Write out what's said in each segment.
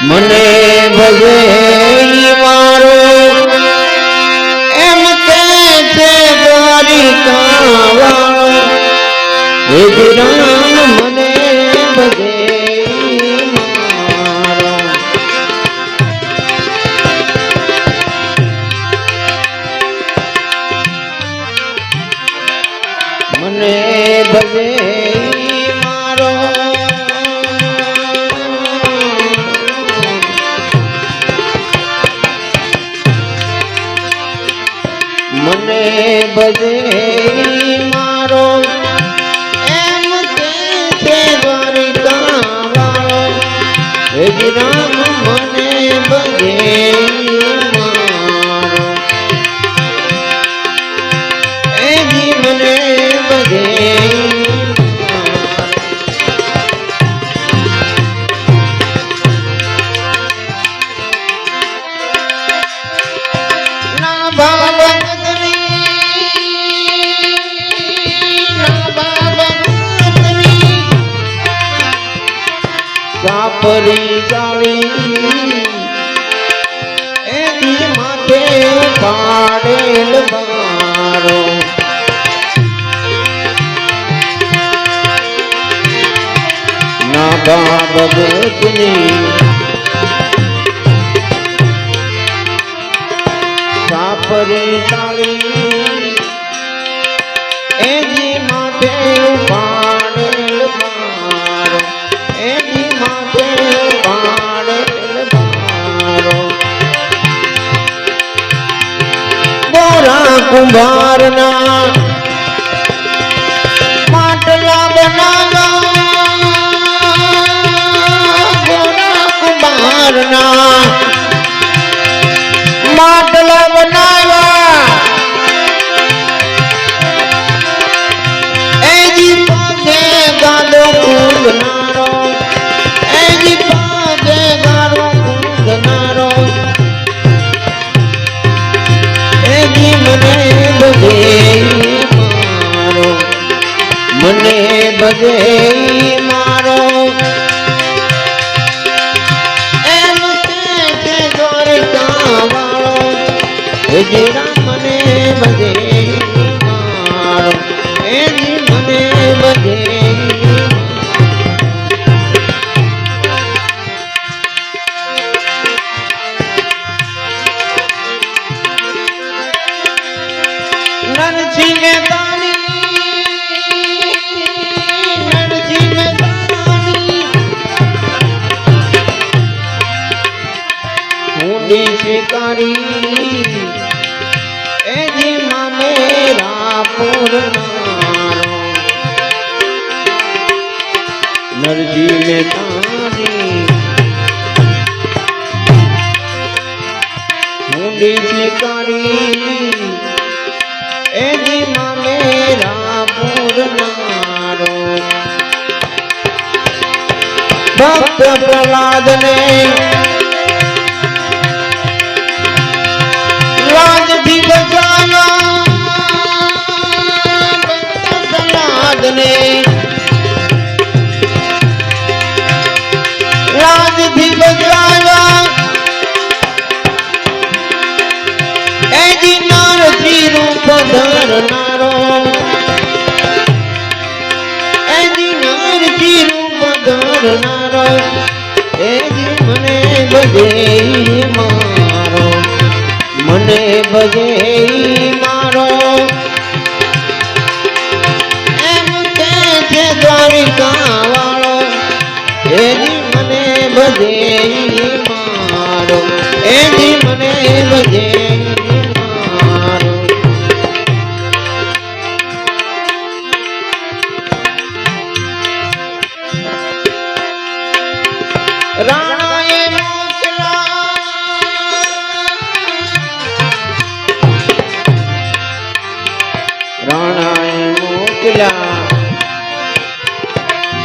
મને ભજે મારો. એમ કે છે દ્વારિકા મને ભજે મને ભજે મને ભજે મારો. એમ કે છે હે રામ મને ભજે સાપરી જાવી એની માથે પાડેલ બારો ના બાબતની સાપરી તાળી એની માથે ગોરા કુંભારના માટલા બનાવા ગોરા હે રામ બધે એની મને બધે નરસિંહ ઊંડી શિકારી શિકારી એજી મામે રાપુર મારો ભક્ત પ્રહલાદ ને રાજથી બચાવ્યા પ્રહલાદને રાજથી ધરનારો એ મને બજે મારો, મને બજે મારો. એમ કે છે દ્વારિકા વાળો એની મને બધે મારો એની મને બધે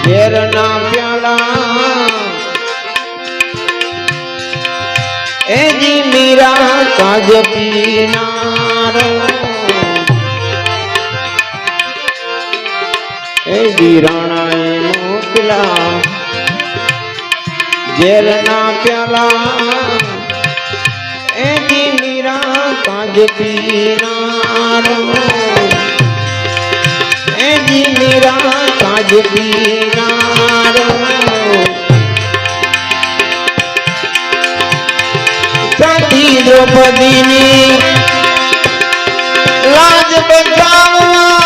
ઝેરના પ્યાલા એજી મીરા કાજ પીનારો એજી રાણાએ મોકલા ઝેરના પ્યાલા એની મીરા કાજ પીનારો એની મીરા કાજ પીનારો દ્રૌપદીની લાજ બચાવવા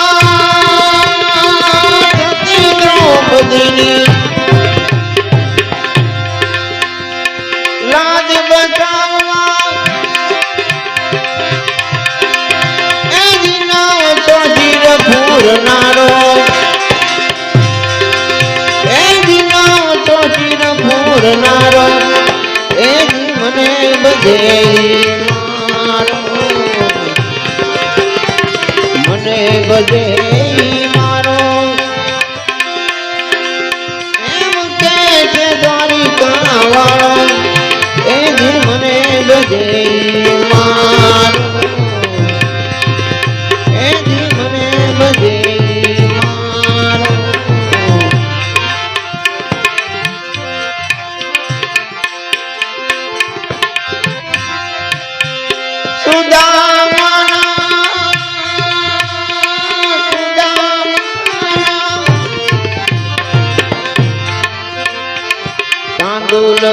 સતી દ્રૌપદીની લાજ બચાવવા એ જીના ચોજીર પૂરનારો એ જીના ચોજીર પૂરનારો એ જી મને બધે બધે મારો. એમ કે છે દ્વારિકા વાળો એ જ મને બધે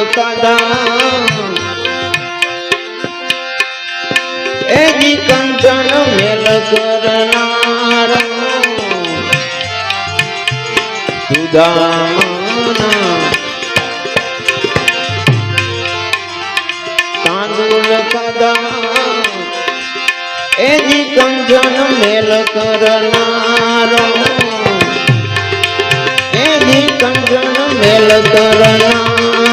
તાંદુલ કદા? એજી કંચન મેલ કરનાર સુદામના તાંદુલ કદા? એજી કંચન મેલ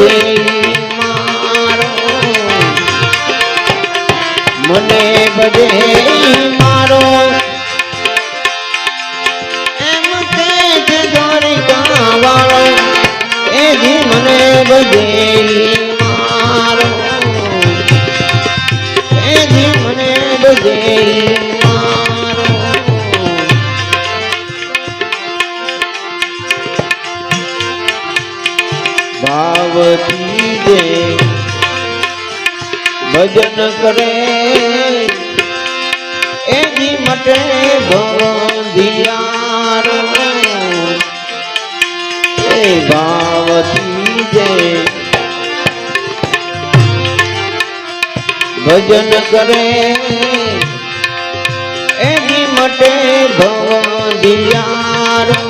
Deus. ભાવથી જે ભજન કરે. એની મટે ભવંધિયારો એ ભાવથી જે ભજન કરે. એની મટે ભવ ગુરુ